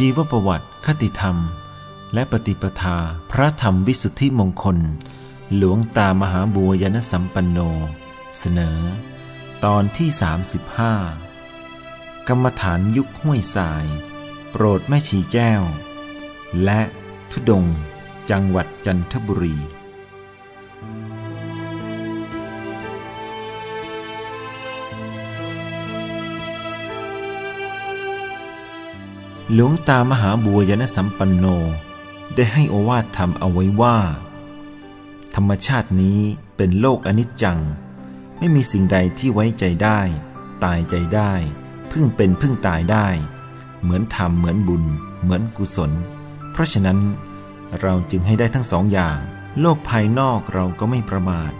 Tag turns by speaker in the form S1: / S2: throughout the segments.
S1: ชีวประวัติ คติธรรม และปฏิปทาพระธรรมวิสุทธิมงคล หลวงตามหาบัวยนสัมปันโน เสนอ ตอนที่ 35 กรรมฐานยุคห้วยสาย โปรดแม่ชีแก้ว และทุดง จังหวัดจันทบุรี หลวงตามหาบัวยนสัมปันโน ได้ให้โอวาทธรรมเอาไว้ว่า ธรรมชาตินี้เป็นโลกอนิจจัง ไม่มีสิ่งใดที่ไว้ใจได้ ตายใจได้ พึ่งเป็นพึ่งตายได้ เหมือนธรรมเหมือนบุญ เหมือนกุศล เพราะฉะนั้นเราจึงให้ได้ทั้งสองอย่าง โลกภายนอกเราก็ไม่ประมาท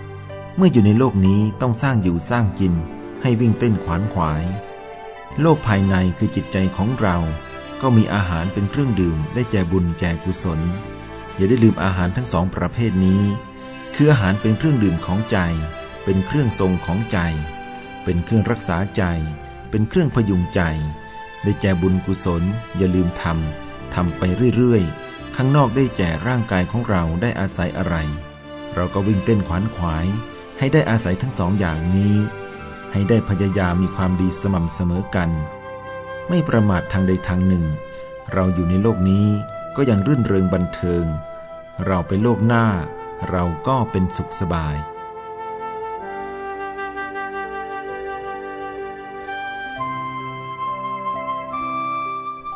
S1: เมื่ออยู่ในโลกนี้ต้องสร้างอยู่สร้างกิน ให้วิ่งเต้นขวานขวาย โลกภายในคือจิตใจของเรา ก็มีอาหารเป็นเครื่องดื่มได้แก่บุญแก่กุศล อย่าได้ลืมอาหารทั้งสองประเภทนี้ คืออาหารเป็นเครื่องดื่มของใจ เป็นเครื่องทรงของใจ เป็นเครื่องรักษาใจ เป็นเครื่องพยุงใจ ได้แก่บุญกุศล อย่าลืมทำทำไปเรื่อยๆ ข้างนอกได้แก่ร่างกายของเราได้อาศัยอะไร เราก็วิ่งเต้นขวานขวาย ให้ได้อาศัยทั้งสองอย่างนี้ ให้ได้พยายามมีความดีสม่ำเสมอกัน ไม่ประมาททางใดทางหนึ่ง เราอยู่ในโลกนี้ก็ยังรื่นเริงบันเทิง เราไปโลกหน้า เราก็เป็นสุขสบาย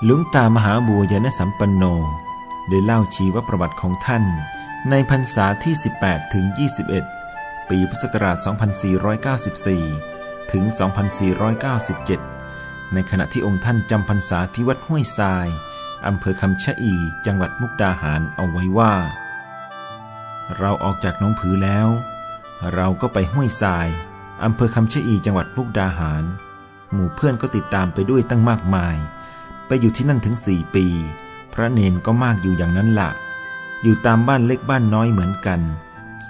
S1: หลวงตามหาบัวยานสัมปันโน ได้เล่าชีวประวัติของท่านในพรรษาที่ 18 ถึง 21 ปีพุทธศักราช 2494 ถึง 2497 ในขณะที่องค์ท่านจำพรรษาที่วัดห้วยทรายอำเภอคำชะอี จังหวัดมุกดาหารเอาไว้ว่า เราออกจากหน้องผือแล้ว เราก็ไปห้วยทรายอำเภอคำชะอีจังหวัดมุกดาหาร หมู่เพื่อนก็ติดตามไปด้วยตั้งมากมาย ไปอยู่ที่นั่นถึงสี่ปี พระเนนก็มากอยู่อย่างนั้นละอยู่ตามบ้านเล็กบ้านน้อยเหมือนกัน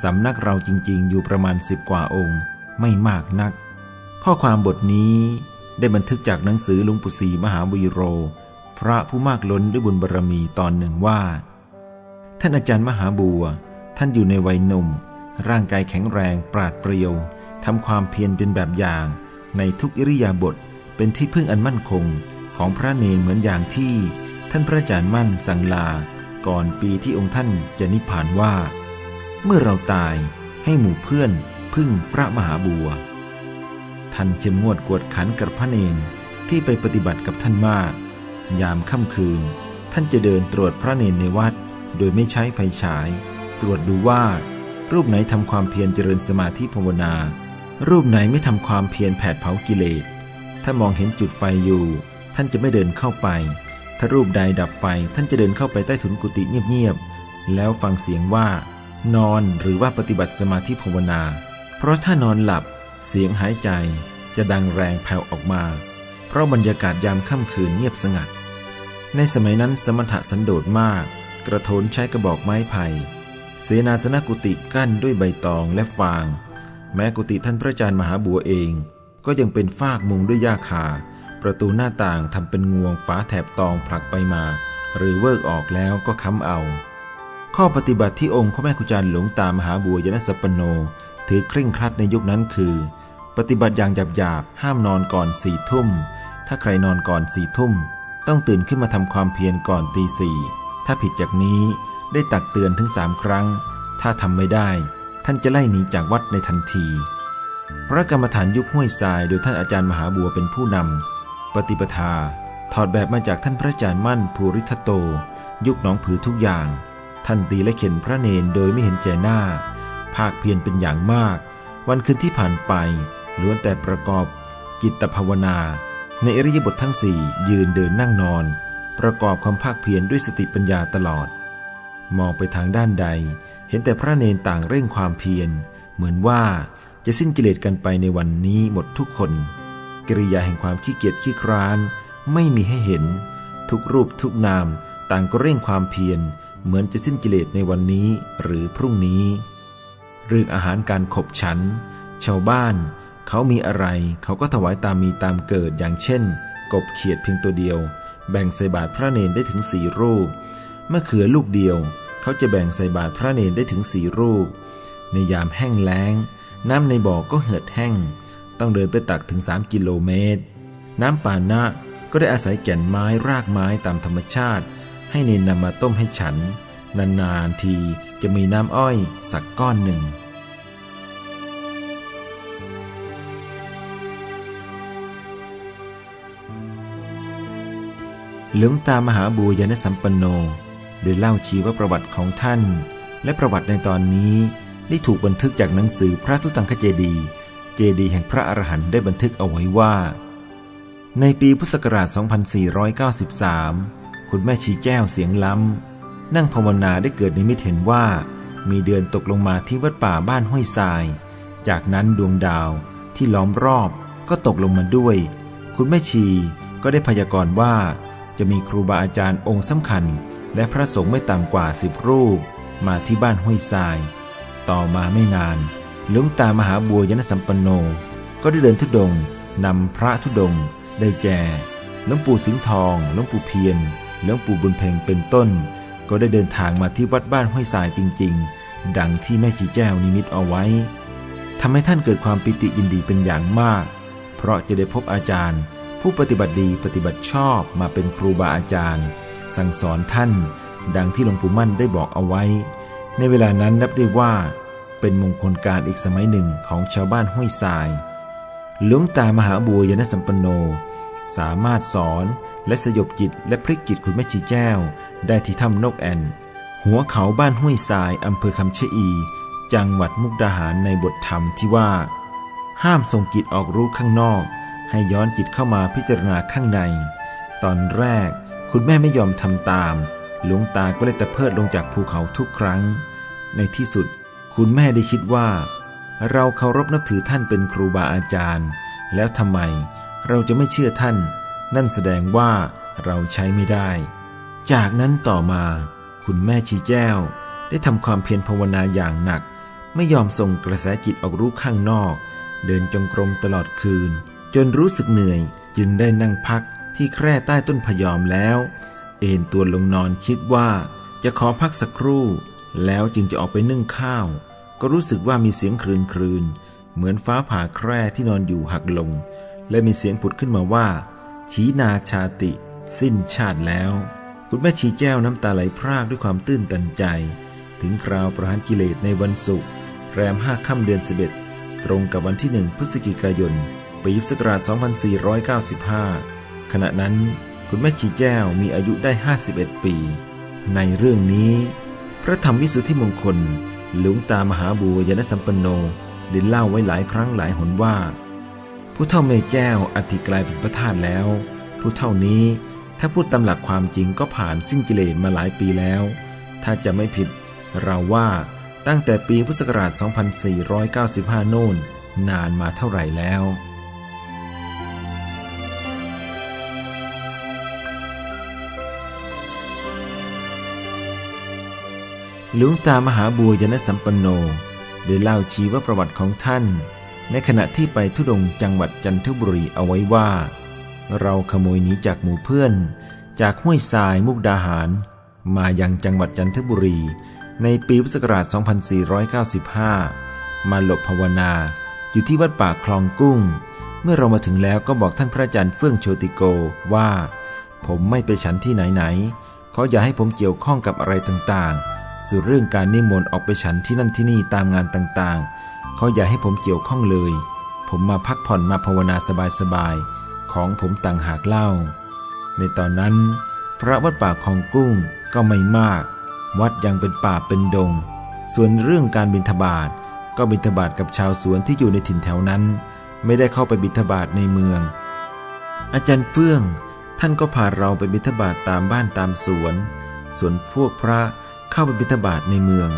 S1: สำนักเราจริงๆ อยู่ประมาณสิบกว่าองค์ ไม่มากนัก ข้อความบทนี้ ได้บันทึกจากหนังสือหลุงปู่ศรีมหาวีโร พระผู้มากล้นด้วยบุญบารรมีตอนหนึ่งว่า ท่านอาจารย์มหาบัว ท่านอยู่ในวัยหนุ่ม ร่างกายแข็งแรงปราดเปรียวทำความเพียรเป็นแบบอย่าง ในทุกอิริยาบถเป็นที่พึ่งอันมั่นคงของพระเนรเหมือนอย่างที่ ท่านพระอาจารย์มั่นสั่งลา ก่อนปีที่องค์ท่านจะนิพพานว่า เมื่อเราตายให้หมู่เพื่อนพึ่งพระมหาบัว ท่านเข้มงวดกวดขันกับพระเนนที่ไปปฏิบัติกับท่านมาก ยามค่ำคืน ท่านจะเดินตรวจพระเนนในวัด โดยไม่ใช้ไฟฉาย ตรวจดูว่า รูปไหนทำความเพียรเจริญสมาธิภาวนา รูปไหนไม่ทำความเพียรแผดเผากิเลส ถ้ามองเห็นจุดไฟอยู่ ท่านจะไม่เดินเข้าไป ถ้ารูปใดดับไฟท่านจะเดินเข้าไปใต้ถุนกุฏิเงียบๆ แล้วฟังเสียงว่า นอนหรือว่าปฏิบัติสมาธิภาวนา เพราะถ้านอนหลับ เสียงหายใจจะดังแรงแผ่วออกมา เพราะบรรยากาศยามค่ำคืนเงียบสงัด ในสมัยนั้นสมถะสันโดษมาก กระโถนใช้กระบอกไม้ไผ่ เสนาสนกุฏิกั้นด้วยใบตองและฟาง แม้กุฏิท่านพระอาจารย์มหาบัวเอง ก็ยังเป็นฟากมุงด้วยหญ้าคา ประตูหน้าต่างทำเป็นงวงฝาแถบตองผลักไปมา หรือเวิกออกแล้วก็ค้ำเอา ข้อปฏิบัติที่องค์พระแม่ครูอาจารย์หลวงตามหาบัวยนสัปปโน ถือเคร่งครัดในยุคนั้นคือ ปฏิบัติอย่างหยาบๆห้ามนอนก่อนสี่ทุ่ม ถ้าใครนอนก่อนสี่ทุ่ม ต้องตื่นขึ้นมาทำความเพียรก่อนตีสี่ถ้าผิดจากนี้ได้ตักเตือนถึงสามครั้ง ถ้าทำไม่ได้ ท่านจะไล่หนีจากวัดในทันที พระกรรมฐานยุคห้วยทรายโดยท่านอาจารย์มหาบัวเป็นผู้นำปฏิปทา ถอดแบบมาจากท่านพระอาจารย์มั่นภูริทัตโต ยุคหนองผือทุกอย่าง ท่านตีและเข็นพระเนนโดยไม่เห็นแจหน้า ภาคเพียรเป็นอย่างมาก วันคืนที่ผ่านไปล้วนแต่ประกอบจิตภาวนา ในอริยบททั้งสี่ยืนเดินนั่งนอน ประกอบความภาคเพียรด้วยสติปัญญาตลอด มองไปทางด้านใด เห็นแต่พระเนนต่างเร่งความเพียร เหมือนว่าจะสิ้นกิเลสกันไปในวันนี้หมดทุกคน กิริยาแห่งความขี้เกียจขี้คร้าน ไม่มีให้เห็น ทุกรูปทุกนามต่างก็เร่งความเพียร เหมือนจะสิ้นกิเลสในวันนี้หรือพรุ่งนี้ เรื่องอาหารการขบฉัน ชาวบ้าน เขามีอะไร เขาก็ถวายตามมีตามเกิดอย่างเช่น กบเขียดเพียงตัวเดียว แบ่งใส่บาตรพระเนนได้ถึงสี่รูปมะเขือลูกเดียว เขาจะแบ่งใส่บาตรพระเนนได้ถึงสี่รูป ในยามแห้งแล้ง น้ำในบ่อก็เหือดแห้ง ต้องเดินไปตักถึง 3 กิโลเมตร น้ำป่านะก็ได้อาศัยแก่นไม้รากไม้ตามธรรมชาติ ให้เนนนำมาต้มให้ฉัน นานๆทีจะมีน้ำอ้อยสักก้อนหนึ่ง หลวงตามหาบูยนสัมปันโนได้เล่าชีวประวัติของท่าน และประวัติในตอนนี้ได้ถูกบันทึกจากหนังสือพระทุตังคเจดี เจดีแห่งพระอรหันต์ได้บันทึกเอาไว้ว่า ในปีพุทธศักราช 2493 คุณแม่ชีแก้วเสียงล้ำ นั่งภาวนาได้เกิดนิมิตเห็นว่า มีเดือนตกลงมาที่วัดป่าบ้านห้วยทราย จากนั้นดวงดาวที่ล้อมรอบก็ตกลงมาด้วย คุณแม่ชีก็ได้พยากรณ์ว่า จะมีครูบาอาจารย์องค์สำคัญ และพระสงฆ์ไม่ต่ำกว่าสิบรูป มาที่บ้านห้วยทราย ต่อมาไม่นาน หลวงตามหาบัวยนสัมปันโน ก็ได้เดินทุดงนำพระธุดง ได้แก่หลวงปู่สิงห์ทองหลวงปู่เพียรหลวงปู่บุญเพ่งเป็นต้น ก็ได้เดินทางมาที่วัดบ้านห้วยทรายจริง ๆ ดังที่แม่ชีแก้วนิมิตเอาไว้ทำให้ท่านเกิดความปิติยินดีเป็นอย่างมาก เพราะจะได้พบอาจารย์ ผู้ปฏิบัติดีปฏิบัติชอบมาเป็นครูบาอาจารย์ สั่งสอนท่าน ดังที่หลวงปู่มั่นได้บอกเอาไว้ ในเวลานั้นนับได้ว่า เป็นมงคลการอีกสมัยหนึ่งของชาวบ้านห้วยทรายหลวงตามหาบัวยนสัมปันโน สามารถสอนและสยบจิตและพลิกจิตคุณแม่ชีแก้ว ได้ที่ถ้ำนกแอ่น หัวเขาบ้านห้วยทรายอำเภอคำชะอี จังหวัดมุกดาหารในบทธรรมที่ว่า ห้ามส่งจิตออกรู้ข้างนอก ให้ย้อนจิตเข้ามาพิจารณาข้างใน ตอนแรกคุณแม่ไม่ยอมทำตาม หลวงตาก็เลยตะเพิดลงจากภูเขาทุกครั้ง ในที่สุด คุณแม่ได้คิดว่า เราเคารพนับถือท่านเป็นครูบาอาจารย์ แล้วทำไมเราจะไม่เชื่อท่าน นั่นแสดงว่าเราใช้ไม่ได้ จากนั้นต่อมา คุณแม่ชีแก้ว ได้ทำความเพียรภาวนาอย่างหนัก ไม่ยอมส่งกระแสจิตออกรู้ข้างนอก เดินจงกรมตลอดคืน จนรู้สึกเหนื่อยจึงได้นั่งพักที่แคร่ใต้ต้นพยอมแล้ว เอนตัวลงนอนคิดว่าจะขอพักสักครู่ แล้วจึงจะออกไปนึ่งข้าว ก็รู้สึกว่ามีเสียงครืนครืนเหมือนฟ้าผ่าแคร่ที่นอนอยู่หักลง และมีเสียงผุดขึ้นมาว่าชีนาชาติ สิ้นชาติแล้ว คุณแม่ชีแก้วน้ำตาไหลพรากด้วยความตื้นตันใจ ถึงคราวประหารกิเลสในวันศุกร์แรมห้าค่ำเดือนสิบเอ็ดตรงกับวันที่หนึ่งพฤศจิกายน ปีพุทธศักราช 2495 ขณะนั้นคุณแม่ชีแก้วมีอายุได้ 51 ปี ในเรื่องนี้ พระธรรมวิสุทธิมงคล หลวงตามหาบัวยนสัมปันโนได้เล่าไว้หลายครั้งหลายหนว่า ผู้เท่าเมแก้วอธิกลายเป็นพระธาตุแล้ว ผู้เท่านี้ถ้าพูดตามหลักความจริงก็ผ่านสิ้นกิเลสมาหลายปีแล้ว ถ้าจะไม่ผิด เราว่าตั้งแต่ปีพุทธศักราช 2495 โน่น นานมาเท่าไหร่แล้ว หลวงตามหาบัวยนสัมปันโนได้เล่าชีวประวัติของท่าน ในขณะที่ไปทุดงจังหวัดจันทบุรีเอาไว้ว่า เราขโมยหนีจากหมู่เพื่อน จากห้วยทรายมุกดาหาร มายังจังหวัดจันทบุรี ในปีพุทธศักราช 2495 มาหลบภาวนาอยู่ที่วัดป่าคลองกุ้ง เมื่อเรามาถึงแล้วก็บอกท่านพระอาจารย์เฟื่องโชติโกว่า ผมไม่ไปฉันที่ไหนๆเขาอย่าให้ผมเกี่ยวข้องกับอะไรต่างๆ ส่วนเรื่องการนิมนต์ออกไปฉันที่นั่นที่นี่ตามงานต่างๆ เขาอย่าให้ผมเกี่ยวข้องเลย ผมมาพักผ่อนมาภาวนาสบายๆ ของผมต่างหากเล่า ในตอนนั้น พระวัดป่าคลองกุ้งก็ไม่มาก วัดยังเป็นป่าเป็นดง ส่วนเรื่องการบิณฑบาตก็บิณฑบาตกับชาวสวนที่อยู่ในถิ่นแถวนั้น ไม่ได้เข้าไปบิณฑบาตในเมือง อาจารย์เฟื่อง ท่านก็พาเราไปบิณฑบาตตามบ้านตามสวน ส่วนพวกพระ เข้าไปบิณฑบาตในเมือง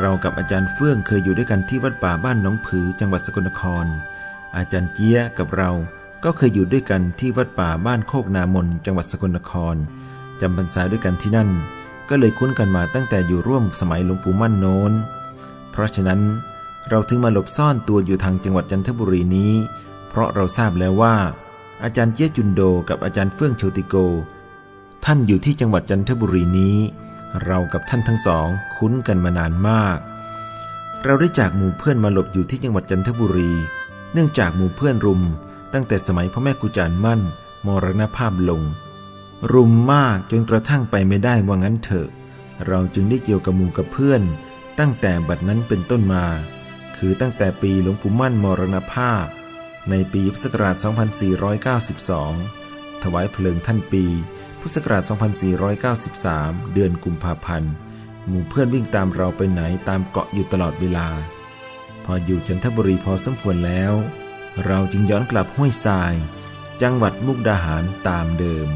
S1: เรากับอาจารย์เฟื่องเคยอยู่ด้วยกันที่วัดป่าบ้านหนองผือจังหวัดสกลนคร อาจารย์เจี๊ยกับเราก็เคยอยู่ด้วยกันที่วัดป่าบ้านโคกนามนจังหวัดสกลนครจำพรรษาด้วยกันที่นั่น ก็เลยคุ้นกันมาตั้งแต่อยู่ร่วมสมัยหลวงปู่มั่นโน้น เพราะฉะนั้นเราถึงมาหลบซ่อนตัวอยู่ทางจังหวัดจันทบุรีนี้ เพราะเราทราบแล้วว่า อาจารย์เจี๊ยจุนโดกับอาจารย์เฟื่องโชติโก ท่านอยู่ที่จังหวัดจันทบุรีนี้ เรากับท่านทั้งสอง คุ้นกันมานานมาก เราได้จากหมู่เพื่อนมาหลบอยู่ที่จังหวัดจันทบุรี เนื่องจากหมู่เพื่อนรุม ตั้งแต่สมัยพ่อแม่กุจารมั่น มรณภาพลง รุมมากจนกระทั่งไปไม่ได้ว่างั้นเถอะ เราจึงได้เกี่ยวกับหมู่กับเพื่อน ตั้งแต่บัดนั้นเป็นต้นมา คือตั้งแต่ปีหลวงปู่มั่นมรณภาพ ในปีพุทธศักราช 2492 ถวายเพลิงท่านปี พุทธศักราช 2493 เดือนกุมภาพันธ์ หมู่เพื่อนวิ่งตามเราไปไหนตามเกาะอยู่ตลอดเวลา พออยู่จันทบุรีพอสมควรแล้ว เราจึงย้อนกลับห้วยทราย จังหวัดมุกดาหารตามเดิม